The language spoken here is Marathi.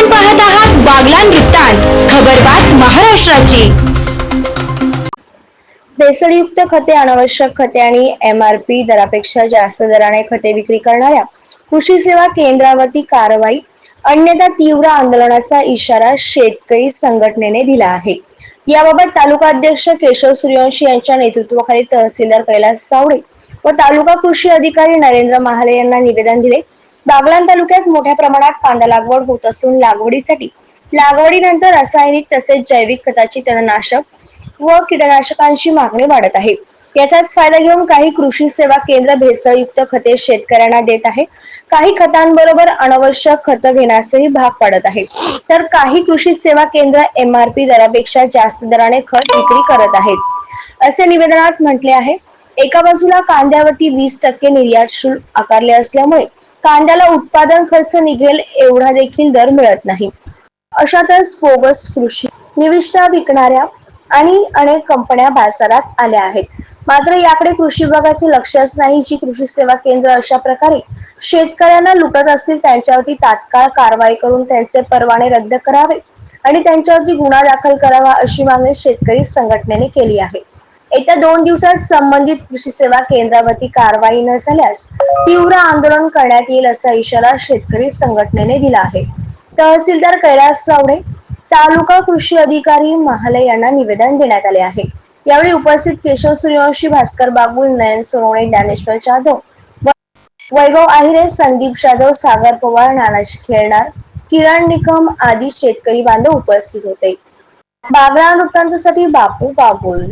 आपण पाहत आहात बागलान वृत्तांत. खबरबात महाराष्ट्राची. भेसळयुक्त खते अनावश्यक खते आणि एम आर पी दरापेक्षा जास्त दराने खते विक्री करणाऱ्या कृषी सेवा केंद्रावरती कारवाई अन्यथा तीव्र आंदोलनाचा इशारा शेतकरी संघटनेने दिला आहे. याबाबत तालुका अध्यक्ष केशव सूर्यवंशी यांच्या नेतृत्वाखाली तहसीलदार कैलास सावडे व तालुका कृषी अधिकारी नरेंद्र महाले यांना निवेदन दिले. बागलाण तालुक्यात मोठ्या प्रमाणात कांदा लागवड होत असून लागवडीसाठी लागवडीनंतर रासायनिक तसेच जैविक खताची तणनाशक व कीटकनाशकांची मागणी वाढत आहे. याचाच फायदा घेऊन काही कृषी सेवा केंद्र भेसळयुक्त खते शेतकऱ्यांना देत आहे काही खतांबरोबर अनावश्यक खत घेण्यासही भाग पाडत आहे तर काही कृषी सेवा केंद्र एम आर पी दरापेक्षा जास्त दराने खत विक्री करत आहेत. असे निवेदनात म्हटले आहे. एका बाजूला कांद्यावरती वीस टक्के निर्यात शुल्क आकारले असल्यामुळे कांद्याला उत्पादन खर्च निघेल एवढा देखील दर मिळत नाही. अशातच बोगस कृषी निविष्ठा विकणाऱ्या आणि अनेक कंपन्या बाजारात आल्या आहेत. मात्र याकडे कृषी विभागाचे लक्षच नाही जी कृषी सेवा केंद्र अशा प्रकारे शेतकऱ्यांना लुटत असतील त्यांच्यावरती तात्काळ कारवाई करून त्यांचे परवाने रद्द करावे आणि त्यांच्यावरती गुन्हा दाखल करावा अशी मागणी शेतकरी संघटनेने केली आहे. येत्या दोन दिवसात संबंधित कृषी सेवा केंद्रावरती कारवाई न झाल्यास तीव्र आंदोलन करण्यात येईल असा इशारा शेतकरी संघटनेने दिला आहे. तहसीलदार कैलास चावडे तालुका कृषी अधिकारी महाले यांना निवेदन देण्यात आले आहे. यावेळी उपस्थित केशव सूर्यवंशी भास्कर बागुल नयन सोनवणे ज्ञानेश्वर जाधव वैभव आहिरे संदीप जाधव सागर पवार नानाजी खेळणार किरण निकम आदी शेतकरी बांधव उपस्थित होते. बागळा वृत्तांतासाठी बापू बाबुल